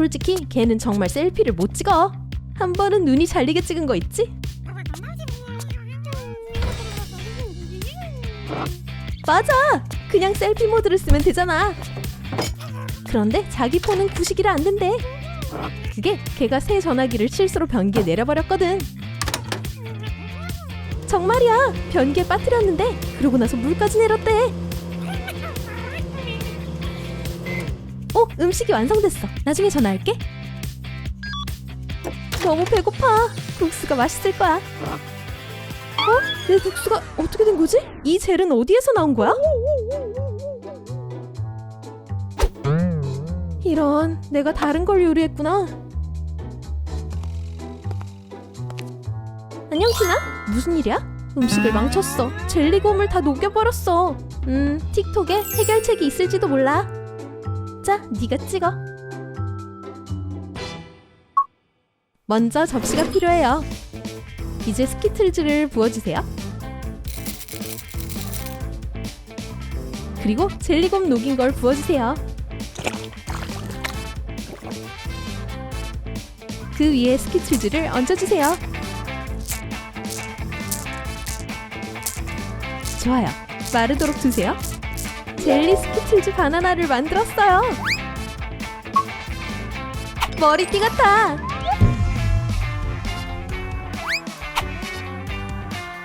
솔직히 걔는 정말 셀피를 못 찍어. 한 번은 눈이 잘리게 찍은 거 있지? 맞아. 그냥 셀피 모드를 쓰면 되잖아. 그런데 자기 폰은 구식이라 안 된대. 그게 걔가 새 전화기를 실수로 변기에 내려버렸거든. 정말이야. 변기에 빠뜨렸는데 그러고 나서 물까지 내렸대. 음식이 완성됐어. 나중에 전화할게. 너무 배고파. 국수가 맛있을 거야. 어? 내 국수가 어떻게 된 거지? 이 젤은 어디에서 나온 거야? 이런, 내가 다른 걸 요리했구나. 안녕, 티나? 무슨 일이야? 음식을 망쳤어. 젤리 곰을 다 녹여버렸어. 음, 틱톡에 해결책이 있을지도 몰라. 자, 네가 찍어. 먼저 접시가 필요해요. 이제 스키틀즈를 부어주세요. 그리고 젤리곰 녹인 걸 부어주세요. 그 위에 스키틀즈를 얹어주세요. 좋아요. 마르도록 두세요. 젤리 스키틀즈 바나나를 만들었어요. 머리띠 같아.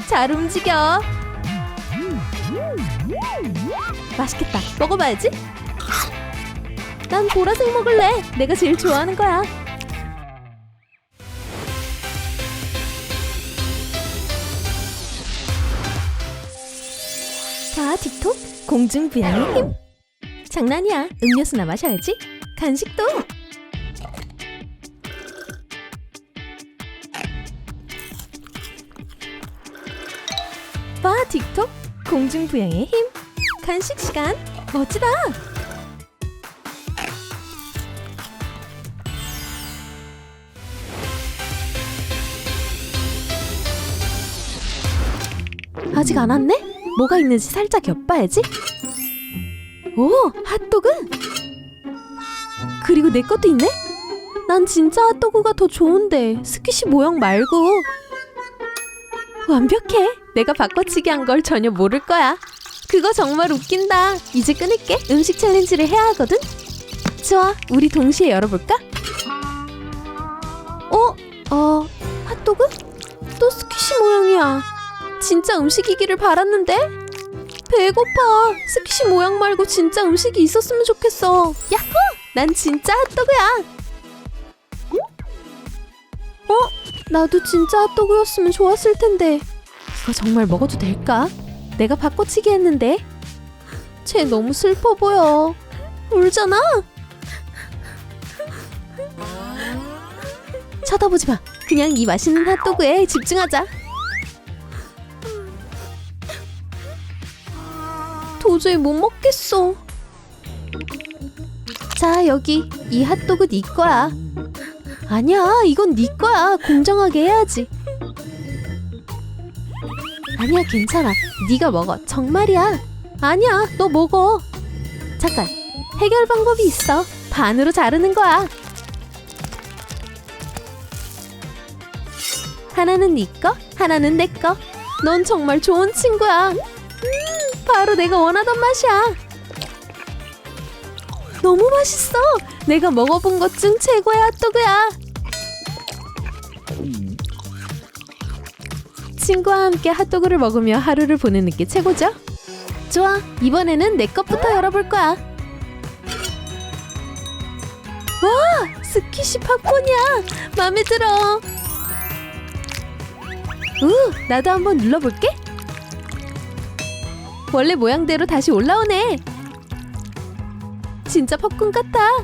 잘 움직여. 맛있겠다. 먹어봐야지. 난 보라색 먹을래. 내가 제일 좋아하는 거야. 공중부양의 힘. 장난이야. 음료수나 마셔야지. 간식도. 봐, 틱톡 공중부양의 힘. 간식 시간. 멋지다. 아직 안 왔네? 뭐가 있는지 살짝 엿봐야지. 오, 핫도그? 그리고 내 것도 있네? 난 진짜 핫도그가 더 좋은데 스키시 모양 말고 완벽해. 내가 바꿔치기 한 걸 전혀 모를 거야. 그거 정말 웃긴다. 이제 끊을게. 음식 챌린지를 해야 하거든. 좋아, 우리 동시에 열어볼까? 어, 어, 핫도그? 또 스키시 모양이야. 진짜 음식이기를 바랐는데? 배고파. 스키시 모양 말고 진짜 음식이 있었으면 좋겠어. 야호! 난 진짜 핫도그야. 어? 나도 진짜 핫도그였으면 좋았을 텐데. 이거 정말 먹어도 될까? 내가 바꿔치기 했는데. 쟤 너무 슬퍼 보여. 울잖아. 쳐다보지 마. 그냥 이 맛있는 핫도그에 집중하자. 도저히 못 먹겠어. 자, 여기 이 핫도그 네 거야. 아니야, 이건 네 거야. 공정하게 해야지. 아니야, 괜찮아. 네가 먹어. 정말이야. 아니야, 너 먹어. 잠깐. 해결 방법이 있어. 반으로 자르는 거야. 하나는 네 거, 하나는 내 거. 넌 정말 좋은 친구야. 음, 바로 내가 원하던 맛이야. 너무 맛있어. 내가 먹어본 것 중 최고의 핫도그야. 친구와 함께 핫도그를 먹으며 하루를 보내는 게 최고죠? 좋아, 이번에는 내 것부터 열어볼 거야. 와, 스키시 팝콘이야. 마음에 들어. 우, 나도 한번 눌러볼게. 원래 모양대로 다시 올라오네. 진짜 팝콘 같아.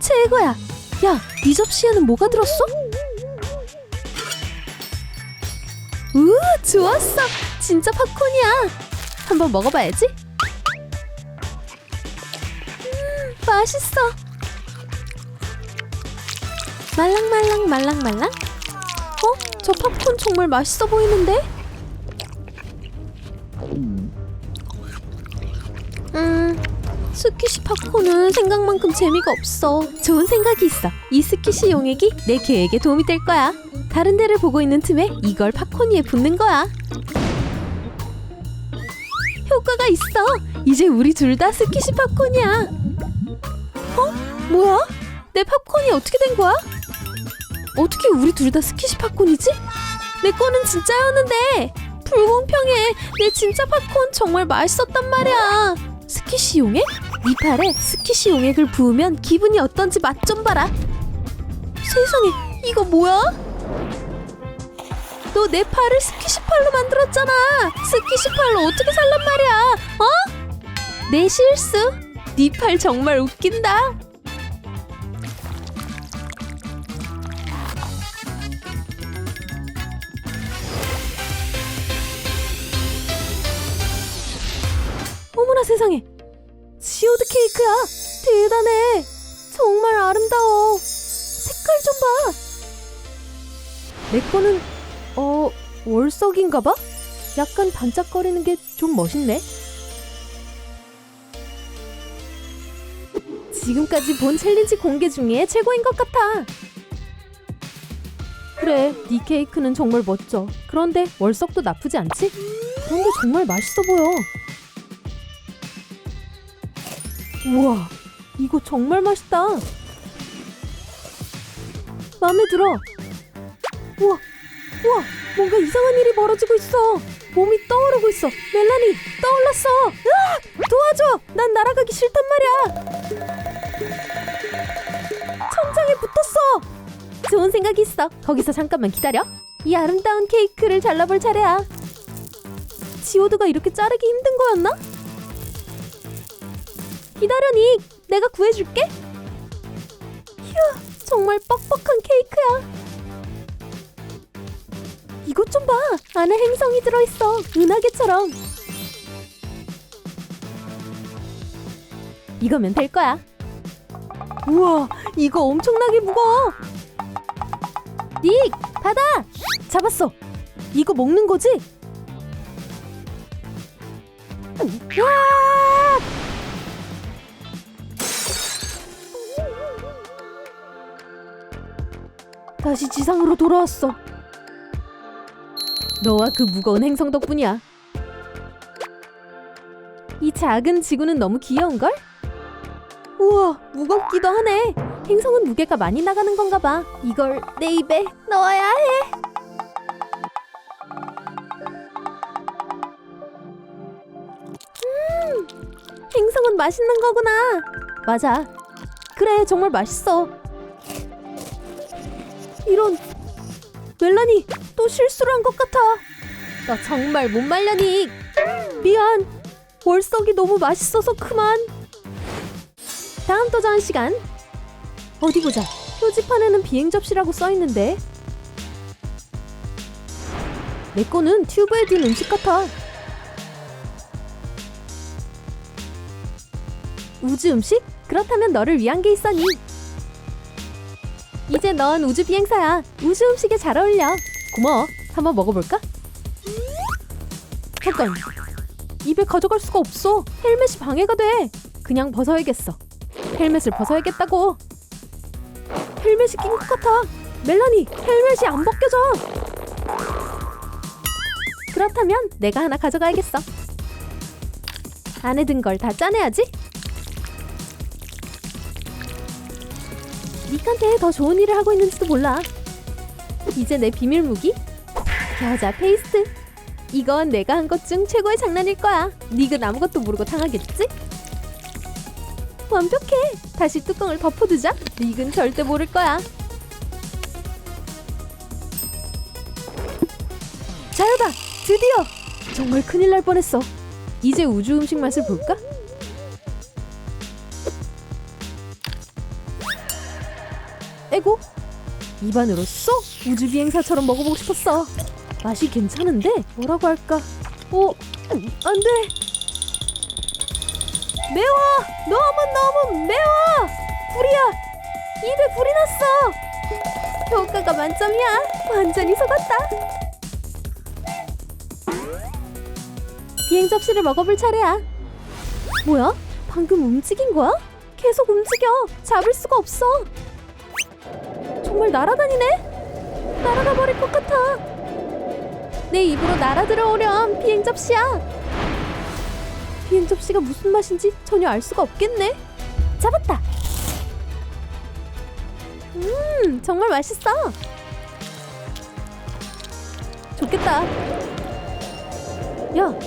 최고야. 야, 네 접시에는 뭐가 들었어? 우, 좋았어. 진짜 팝콘이야. 한번 먹어봐야지. 음, 맛있어. 말랑말랑 말랑말랑. 어? 저 팝콘 정말 맛있어 보이는데? 음, 스키시 팝콘은 생각만큼 재미가 없어. 좋은 생각이 있어. 이 스키시 용액이 내 계획에 도움이 될 거야. 다른 데를 보고 있는 틈에 이걸 팝콘 위에 붓는 거야. 효과가 있어. 이제 우리 둘 다 스키시 팝콘이야. 어? 뭐야? 내 팝콘이 어떻게 된 거야? 어떻게 우리 둘 다 스키시 팝콘이지? 내 거는 진짜였는데 불공평해. 내 진짜 팝콘 정말 맛있었단 말이야. 스키시 용액? 네 팔에 스키시 용액을 부으면 기분이 어떤지 맛 좀 봐라. 세상에, 이거 뭐야? 너 내 팔을 스키시 팔로 만들었잖아. 스키시 팔로 어떻게 살란 말이야? 어? 내 실수. 네 팔 정말 웃긴다. 세상에. 지오드 케이크야. 대단해. 정말 아름다워. 색깔 좀 봐. 내 거는 어 월석인가 봐? 약간 반짝거리는 게 좀 멋있네. 지금까지 본 챌린지 공개 중에 최고인 것 같아. 그래, 네 케이크는 정말 멋져. 그런데 월석도 나쁘지 않지? 그런데 정말 맛있어 보여. 우와, 이거 정말 맛있다. 마음에 들어. 우와, 우와, 뭔가 이상한 일이 벌어지고 있어. 몸이 떠오르고 있어. 멜라니, 떠올랐어. 으아! 도와줘. 난 날아가기 싫단 말이야. 천장에 붙었어. 좋은 생각이 있어. 거기서 잠깐만 기다려. 이 아름다운 케이크를 잘라볼 차례야. 지오드가 이렇게 자르기 힘든 거였나? 기다려, 닉. 내가 구해줄게. 휴, 정말 뻑뻑한 케이크야. 이것 좀 봐. 안에 행성이 들어있어. 은하계처럼. 이거면 될 거야. 우와, 이거 엄청나게 무거워. 닉, 받아. 잡았어. 이거 먹는 거지? 와! 다시 지상으로 돌아왔어. 너와 그 무거운 행성 덕분이야. 이 작은 지구는 너무 귀여운걸? 우와, 무겁기도 하네. 행성은 무게가 많이 나가는 건가 봐. 이걸 내 입에 넣어야 해. 음, 행성은 맛있는 거구나. 맞아. 그래, 정말 맛있어. 이런 멜라니 또 실수를 한 것 같아. 나 정말 못 말려니. 미안. 월석이 너무 맛있어서 그만. 다음 도전 시간. 어디 보자. 표지판에는 비행 접시라고 써 있는데. 내 거는 튜브에 든 음식 같아. 우주 음식? 그렇다면 너를 위한 게 있어니. 넌 우주 비행사야. 우주 음식에 잘 어울려. 고마워. 한번 먹어볼까? 잠깐. 입에 가져갈 수가 없어. 헬멧이 방해가 돼. 그냥 벗어야겠어. 헬멧을 벗어야겠다고. 헬멧이 낀 것 같아. 멜라니, 헬멧이 안 벗겨져. 그렇다면 내가 하나 가져가야겠어. 안에 든 걸 다 짜내야지. 닉한테 더 좋은 일을 하고 있는지도 몰라. 이제 내 비밀 무기? 겨자 페이스트. 이건 내가 한 것 중 최고의 장난일 거야. 닉은 아무것도 모르고 당하겠지? 완벽해. 다시 뚜껑을 덮어두자. 닉은 절대 모를 거야. 자유다. 드디어. 정말 큰일 날 뻔했어. 이제 우주 음식 맛을 볼까? 에고 입안으로 쏙 우주 비행사처럼 먹어보고 싶었어. 맛이 괜찮은데 뭐라고 할까? 어, 음, 안 돼. 매워. 너무 너무 매워. 불이야. 입에 불이 났어. 효과가 만점이야. 완전히 속았다. 비행 접시를 먹어볼 차례야. 뭐야? 방금 움직인 거야? 계속 움직여. 잡을 수가 없어. 정말 날아다니네? 날아가 버릴 것 같아. 내 입으로 날아 들어오렴, 비행 접시야. 비행 접시가 무슨 맛인지 전혀 알 수가 없겠네. 잡았다. 음, 정말 맛있어. 좋겠다. 야,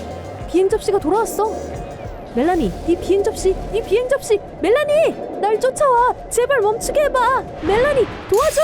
비행 접시가 돌아왔어. 멜라니, 네 비행 접시, 네 비행 접시, 멜라니, 날 쫓아와. 제발 멈추게 해봐. 멜라니, 도와줘.